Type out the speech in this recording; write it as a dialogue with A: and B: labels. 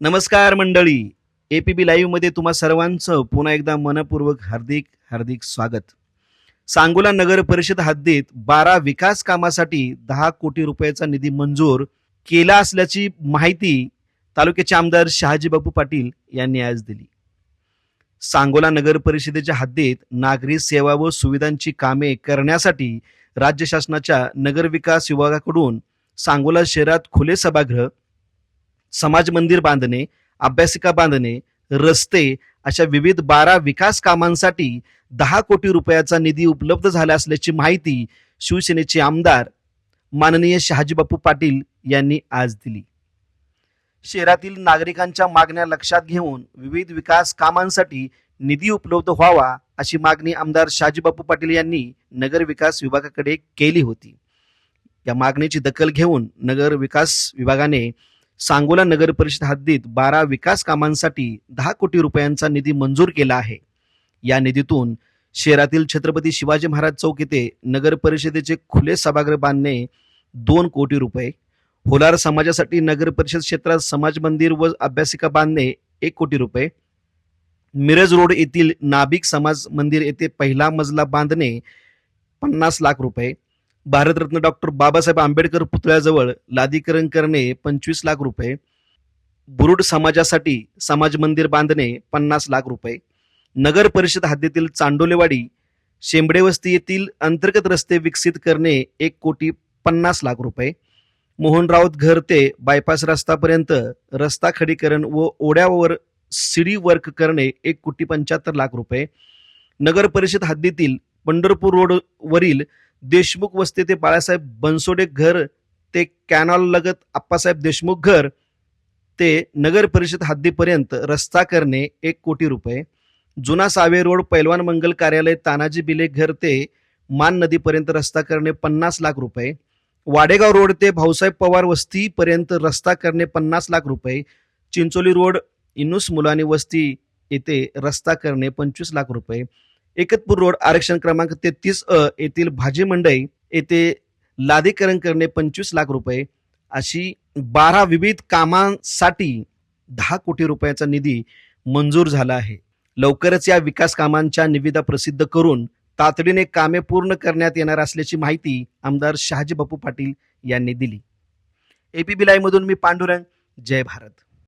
A: नमस्कार मंडळी. A P बी लाईव्हमध्ये तुम्हा सर्वांचं पुन्हा एकदा मनपूर्वक हार्दिक हार्दिक स्वागत. सांगोला नगर परिषद हद्दीत बारा विकास कामासाठी दहा कोटी रुपयाचा निधी मंजूर केला असल्याची माहिती तालुक्याचे आमदार शहाजीबापू पाटील यांनी आज दिली. सांगोला नगर परिषदेच्या हद्दीत नागरी सेवा व सुविधांची कामे करण्यासाठी राज्य शासनाच्या नगर विकास विभागाकडून सांगोला शहरात खुले सभागृह समाज मंदिर बांधणे अभ्यासिका बांधणे रस्ते अशा विविध बारा विकास कामांसाठी दहा कोटी रुपयाचा निधी उपलब्ध झाला असल्याची माहिती शिवसेनेचे आमदार माननीय शहाजीबापू पाटील यांनी आज दिली. शहरातील नागरिकांच्या मागण्या लक्षात घेऊन विविध विकास कामांसाठी निधी उपलब्ध व्हावा अशी मागणी आमदार शहाजीबापू पाटील यांनी नगर विकास विभागाकडे केली होती. या मागणीची दखल घेऊन नगर विकास विभागाने सांगोला नगर परिषद हद्दीत बारा विकास कामांसाठी दहा कोटी रुपयांचा निधी मंजूर केला आहे. या निधीतून शहरातील छत्रपती शिवाजी महाराज चौक येथे नगर परिषदेचे खुले सभागृह बांधणे दोन कोटी रुपये होलार समाजासाठी नगर परिषद क्षेत्रात समाज मंदिर व अभ्यासिका बांधणे एक कोटी रुपये मिरज रोड येथील नाभिक समाज मंदिर येथे पहिला मजला बांधणे पन्नास लाख रुपये भारतरत्न डॉक्टर बाबासाहेब आंबेडकर पुतळ्याजवळ लादीकरण करणे पंचवीस लाख रुपये बुरुड समाजासाठी समाज मंदिर बांधणे पन्नास लाख रुपये नगर परिषद हद्दीतील चांडोलेवाडी शेंबडे वस्ती येथील अंतर्गत रस्ते विकसित करणे एक कोटी पन्नास लाख रुपये मोहन राऊत घर ते बायपास रस्तापर्यंत रस्ता खडीकरण व ओढ्यावर सिडी वर्क करणे एक कोटी पंच्याहत्तर लाख रुपये नगर परिषद हद्दीतील पंढरपूर रोडवरील देशमुख वस्ती ते बाळासाहेब बनसोडे घर ते कॅनॉल लगत आप्पासाहेब देशमुख घर ते नगर परिषद हद्दीपर्यंत रस्ता करणे एक कोटी रुपये. जुना सावे रोड पैलवान मंगल कार्यालय तानाजी बिले घर ते मान नदीपर्यंत रस्ता करणे पन्नास लाख रुपये. वाडेगाव रोड ते भाऊसाहेब पवार वस्तीपर्यंत रस्ता करणे पन्नास लाख रुपये. चिंचोली रोड इनुस मुलानी वस्ती येथे रस्ता करणे पंचवीस लाख रुपये. एकतपूर रोड आरक्षण क्रमांक तेहतीस अ येथील भाजी मंडई येथे लादीकरण करणे पंचवीस लाख रुपये अशी बारा विविध कामांसाठी दहा कोटी रुपयाचा निधी मंजूर झाला आहे. लवकरच या विकास कामांच्या निविदा प्रसिद्ध करून तातडीने कामे पूर्ण करण्यात येणार असल्याची माहिती आमदार शहाजी बापू पाटील यांनी दिली. एपीबी लाईव्ह मधून मी पांडुरंग. जय भारत.